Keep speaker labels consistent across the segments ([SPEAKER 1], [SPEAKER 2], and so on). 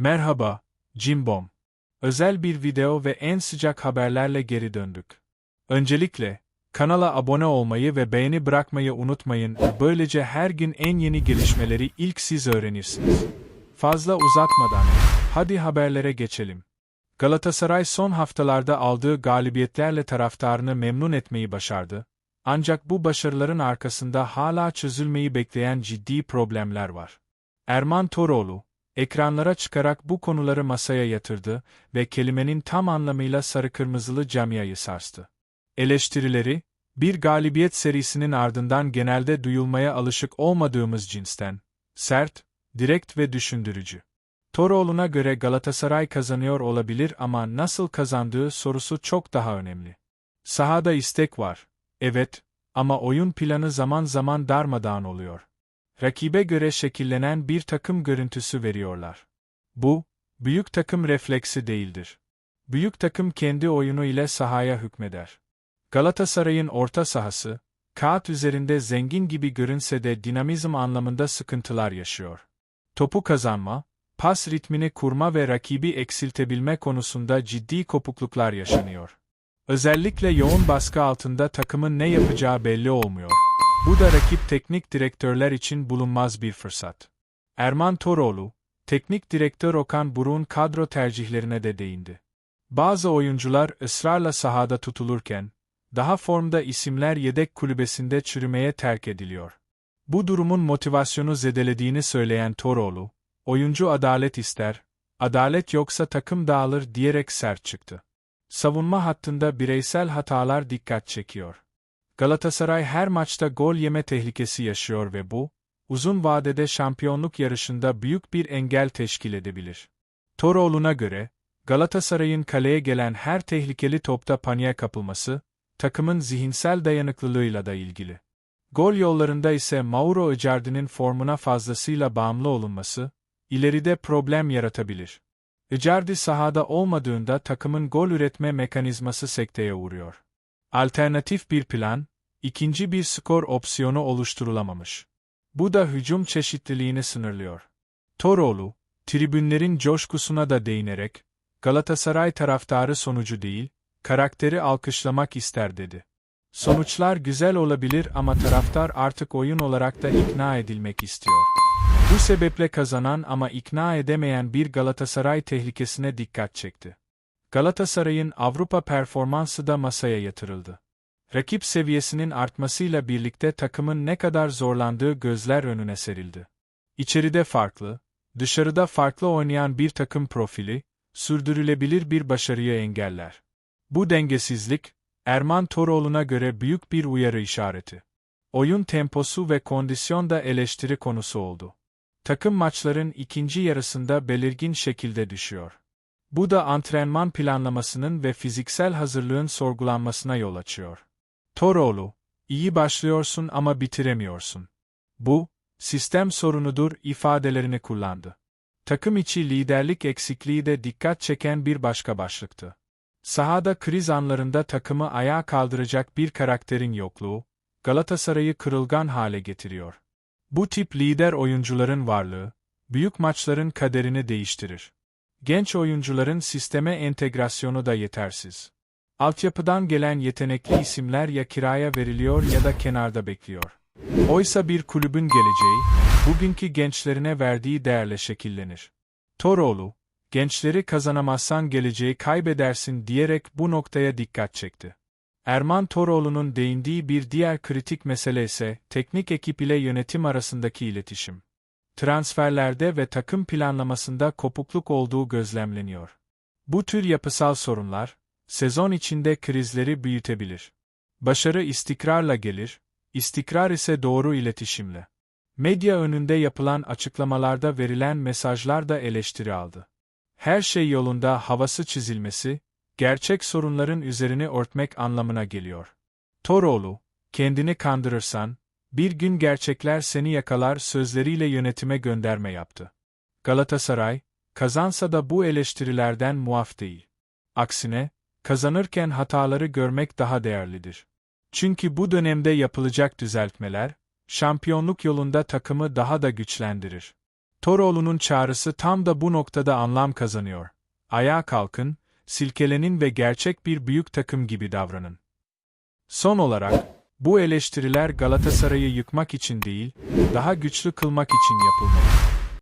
[SPEAKER 1] Merhaba, Cimbom. Özel bir video ve en sıcak haberlerle geri döndük. Öncelikle, kanala abone olmayı ve beğeni bırakmayı unutmayın, böylece her gün en yeni gelişmeleri ilk siz öğrenirsiniz. Fazla uzatmadan, hadi haberlere geçelim. Galatasaray son haftalarda aldığı galibiyetlerle taraftarını memnun etmeyi başardı. Ancak bu başarıların arkasında hala çözülmeyi bekleyen ciddi problemler var. Erman Toroğlu, ekranlara çıkarak bu konuları masaya yatırdı ve kelimenin tam anlamıyla sarı kırmızılı camiayı sarstı. Eleştirileri, bir galibiyet serisinin ardından genelde duyulmaya alışık olmadığımız cinsten, sert, direkt ve düşündürücü. Toroğlu'na göre Galatasaray kazanıyor olabilir ama nasıl kazandığı sorusu çok daha önemli. Sahada istek var, evet, ama oyun planı zaman zaman darmadağın oluyor. Rakibe göre şekillenen bir takım görüntüsü veriyorlar. Bu, büyük takım refleksi değildir. Büyük takım kendi oyunu ile sahaya hükmeder. Galatasaray'ın orta sahası, kağıt üzerinde zengin gibi görünse de dinamizm anlamında sıkıntılar yaşıyor. Topu kazanma, pas ritmini kurma ve rakibi eksiltebilme konusunda ciddi kopukluklar yaşanıyor. Özellikle yoğun baskı altında takımın ne yapacağı belli olmuyor. Bu da rakip teknik direktörler için bulunmaz bir fırsat. Erman Toroğlu, teknik direktör Okan Buruk'un kadro tercihlerine de değindi. Bazı oyuncular ısrarla sahada tutulurken, daha formda isimler yedek kulübesinde çürümeye terk ediliyor. Bu durumun motivasyonu zedelediğini söyleyen Toroğlu, oyuncu adalet ister, adalet yoksa takım dağılır diyerek sert çıktı. Savunma hattında bireysel hatalar dikkat çekiyor. Galatasaray her maçta gol yeme tehlikesi yaşıyor ve bu, uzun vadede şampiyonluk yarışında büyük bir engel teşkil edebilir. Toroğlu'na göre, Galatasaray'ın kaleye gelen her tehlikeli topta paniğe kapılması, takımın zihinsel dayanıklılığıyla da ilgili. Gol yollarında ise Mauro Icardi'nin formuna fazlasıyla bağımlı olunması, ileride problem yaratabilir. Icardi sahada olmadığında takımın gol üretme mekanizması sekteye uğruyor. Alternatif bir plan, ikinci bir skor opsiyonu oluşturulamamış. Bu da hücum çeşitliliğini sınırlıyor. Toroğlu, tribünlerin coşkusuna da değinerek, Galatasaray taraftarı sonucu değil, karakteri alkışlamak ister dedi. Sonuçlar güzel olabilir ama taraftar artık oyun olarak da ikna edilmek istiyor. Bu sebeple kazanan ama ikna edemeyen bir Galatasaray tehlikesine dikkat çekti. Galatasaray'ın Avrupa performansı da masaya yatırıldı. Rakip seviyesinin artmasıyla birlikte takımın ne kadar zorlandığı gözler önüne serildi. İçeride farklı, dışarıda farklı oynayan bir takım profili, sürdürülebilir bir başarıyı engeller. Bu dengesizlik, Erman Toroğlu'na göre büyük bir uyarı işareti. Oyun temposu ve kondisyon da eleştiri konusu oldu. Takım maçların ikinci yarısında belirgin şekilde düşüyor. Bu da antrenman planlamasının ve fiziksel hazırlığın sorgulanmasına yol açıyor. Toroğlu, iyi başlıyorsun ama bitiremiyorsun. Bu, sistem sorunudur ifadelerini kullandı. Takım içi liderlik eksikliği de dikkat çeken bir başka başlıktı. Sahada kriz anlarında takımı ayağa kaldıracak bir karakterin yokluğu, Galatasaray'ı kırılgan hale getiriyor. Bu tip lider oyuncuların varlığı, büyük maçların kaderini değiştirir. Genç oyuncuların sisteme entegrasyonu da yetersiz. Altyapıdan gelen yetenekli isimler ya kiraya veriliyor ya da kenarda bekliyor. Oysa bir kulübün geleceği, bugünkü gençlerine verdiği değerle şekillenir. Toroğlu, gençleri kazanamazsan geleceği kaybedersin diyerek bu noktaya dikkat çekti. Erman Toroğlu'nun değindiği bir diğer kritik mesele ise teknik ekip ile yönetim arasındaki iletişim. Transferlerde ve takım planlamasında kopukluk olduğu gözlemleniyor. Bu tür yapısal sorunlar, sezon içinde krizleri büyütebilir. Başarı istikrarla gelir, istikrar ise doğru iletişimle. Medya önünde yapılan açıklamalarda verilen mesajlar da eleştiri aldı. Her şey yolunda havası çizilmesi, gerçek sorunların üzerini örtmek anlamına geliyor. Toroğlu, kendini kandırırsan, bir gün gerçekler seni yakalar sözleriyle yönetime gönderme yaptı. Galatasaray, kazansa da bu eleştirilerden muaf değil. Aksine, kazanırken hataları görmek daha değerlidir. Çünkü bu dönemde yapılacak düzeltmeler, şampiyonluk yolunda takımı daha da güçlendirir. Toroğlu'nun çağrısı tam da bu noktada anlam kazanıyor. Ayağa kalkın, silkelenin ve gerçek bir büyük takım gibi davranın. Son olarak, bu eleştiriler Galatasaray'ı yıkmak için değil, daha güçlü kılmak için yapılmalı.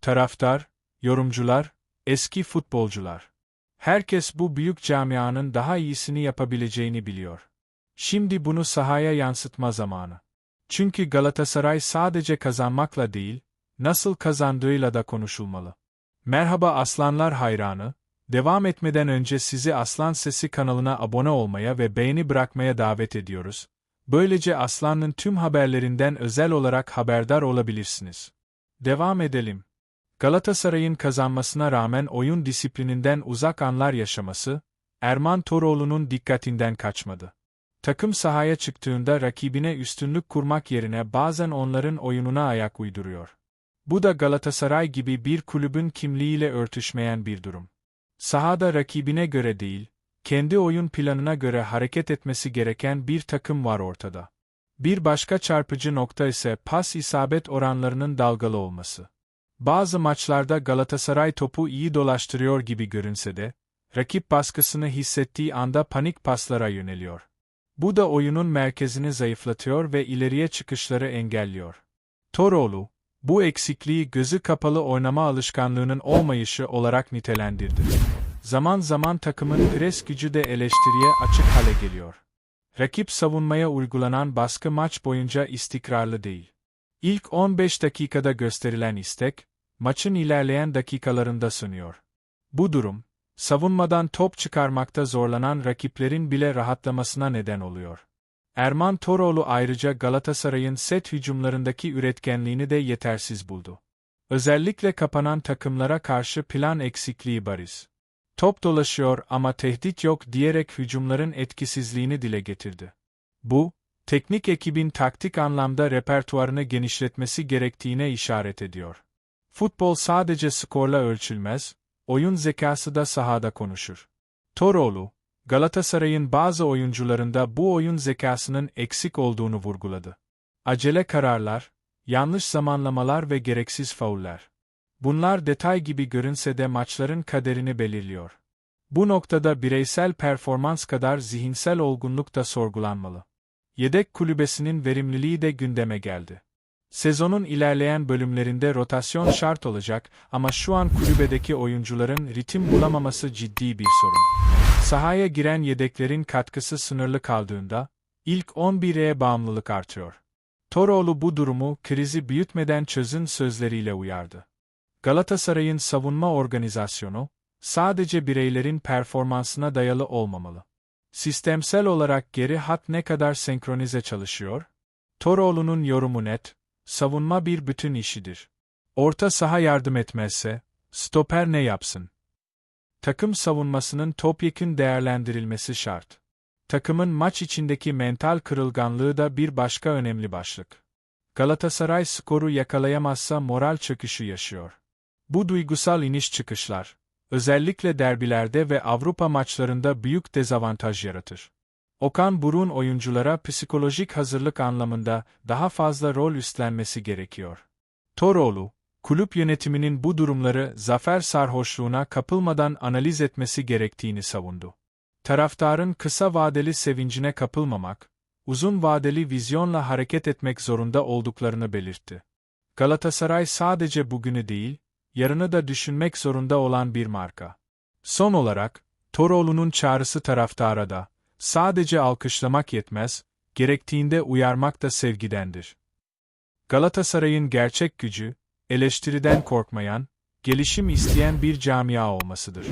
[SPEAKER 1] Taraftar, yorumcular, eski futbolcular. Herkes bu büyük camianın daha iyisini yapabileceğini biliyor. Şimdi bunu sahaya yansıtma zamanı. Çünkü Galatasaray sadece kazanmakla değil, nasıl kazandığıyla da konuşulmalı. Merhaba Aslanlar hayranı, devam etmeden önce sizi Aslan Sesi kanalına abone olmaya ve beğeni bırakmaya davet ediyoruz. Böylece Aslan'ın tüm haberlerinden özel olarak haberdar olabilirsiniz. Devam edelim. Galatasaray'ın kazanmasına rağmen oyun disiplininden uzak anlar yaşaması, Erman Toroğlu'nun dikkatinden kaçmadı. Takım sahaya çıktığında rakibine üstünlük kurmak yerine bazen onların oyununa ayak uyduruyor. Bu da Galatasaray gibi bir kulübün kimliğiyle örtüşmeyen bir durum. Sahada rakibine göre değil, kendi oyun planına göre hareket etmesi gereken bir takım var ortada. Bir başka çarpıcı nokta ise pas isabet oranlarının dalgalı olması. Bazı maçlarda Galatasaray topu iyi dolaştırıyor gibi görünse de, rakip baskısını hissettiği anda panik paslara yöneliyor. Bu da oyunun merkezini zayıflatıyor ve ileriye çıkışları engelliyor. Toroğlu, bu eksikliği gözü kapalı oynama alışkanlığının olmayışı olarak nitelendirdi. Zaman zaman takımın pres gücü de eleştiriye açık hale geliyor. Rakip savunmaya uygulanan baskı maç boyunca istikrarlı değil. İlk 15 dakikada gösterilen istek, maçın ilerleyen dakikalarında sunuyor. Bu durum, savunmadan top çıkarmakta zorlanan rakiplerin bile rahatlamasına neden oluyor. Erman Toroğlu ayrıca Galatasaray'ın set hücumlarındaki üretkenliğini de yetersiz buldu. Özellikle kapanan takımlara karşı plan eksikliği bariz. Top dolaşıyor ama tehdit yok diyerek hücumların etkisizliğini dile getirdi. Bu, teknik ekibin taktik anlamda repertuarını genişletmesi gerektiğine işaret ediyor. Futbol sadece skorla ölçülmez, oyun zekası da sahada konuşur. Toroğlu, Galatasaray'ın bazı oyuncularında bu oyun zekasının eksik olduğunu vurguladı. Acele kararlar, yanlış zamanlamalar ve gereksiz fauller. Bunlar detay gibi görünse de maçların kaderini belirliyor. Bu noktada bireysel performans kadar zihinsel olgunluk da sorgulanmalı. Yedek kulübesinin verimliliği de gündeme geldi. Sezonun ilerleyen bölümlerinde rotasyon şart olacak ama şu an kulübedeki oyuncuların ritim bulamaması ciddi bir sorun. Sahaya giren yedeklerin katkısı sınırlı kaldığında, ilk 11'e bağımlılık artıyor. Toroğlu bu durumu krizi büyütmeden çözün sözleriyle uyardı. Galatasaray'ın savunma organizasyonu, sadece bireylerin performansına dayalı olmamalı. Sistemsel olarak geri hat ne kadar senkronize çalışıyor? Toroğlu'nun yorumu net, savunma bir bütün işidir. Orta saha yardım etmezse, stoper ne yapsın? Takım savunmasının topyekün değerlendirilmesi şart. Takımın maç içindeki mental kırılganlığı da bir başka önemli başlık. Galatasaray skoru yakalayamazsa moral çöküşü yaşıyor. Bu duygusal iniş çıkışlar, özellikle derbilerde ve Avrupa maçlarında büyük dezavantaj yaratır. Okan Burun oyunculara psikolojik hazırlık anlamında daha fazla rol üstlenmesi gerekiyor. Toroğlu, kulüp yönetiminin bu durumları zafer sarhoşluğuna kapılmadan analiz etmesi gerektiğini savundu. Taraftarın kısa vadeli sevincine kapılmamak, uzun vadeli vizyonla hareket etmek zorunda olduklarını belirtti. Galatasaray sadece bugünü değil, yarını da düşünmek zorunda olan bir marka. Son olarak, Toroğlu'nun çağrısı taraftara da, sadece alkışlamak yetmez, gerektiğinde uyarmak da sevgidendir. Galatasaray'ın gerçek gücü, eleştiriden korkmayan, gelişim isteyen bir camia olmasıdır.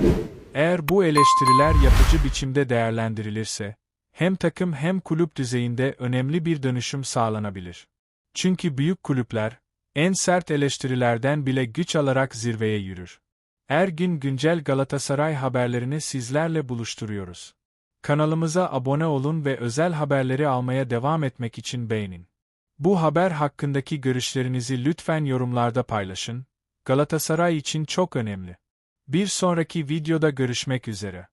[SPEAKER 1] Eğer bu eleştiriler yapıcı biçimde değerlendirilirse, hem takım hem kulüp düzeyinde önemli bir dönüşüm sağlanabilir. Çünkü büyük kulüpler, en sert eleştirilerden bile güç alarak zirveye yürür. Her gün güncel Galatasaray haberlerini sizlerle buluşturuyoruz. Kanalımıza abone olun ve özel haberleri almaya devam etmek için beğenin. Bu haber hakkındaki görüşlerinizi lütfen yorumlarda paylaşın. Galatasaray için çok önemli. Bir sonraki videoda görüşmek üzere.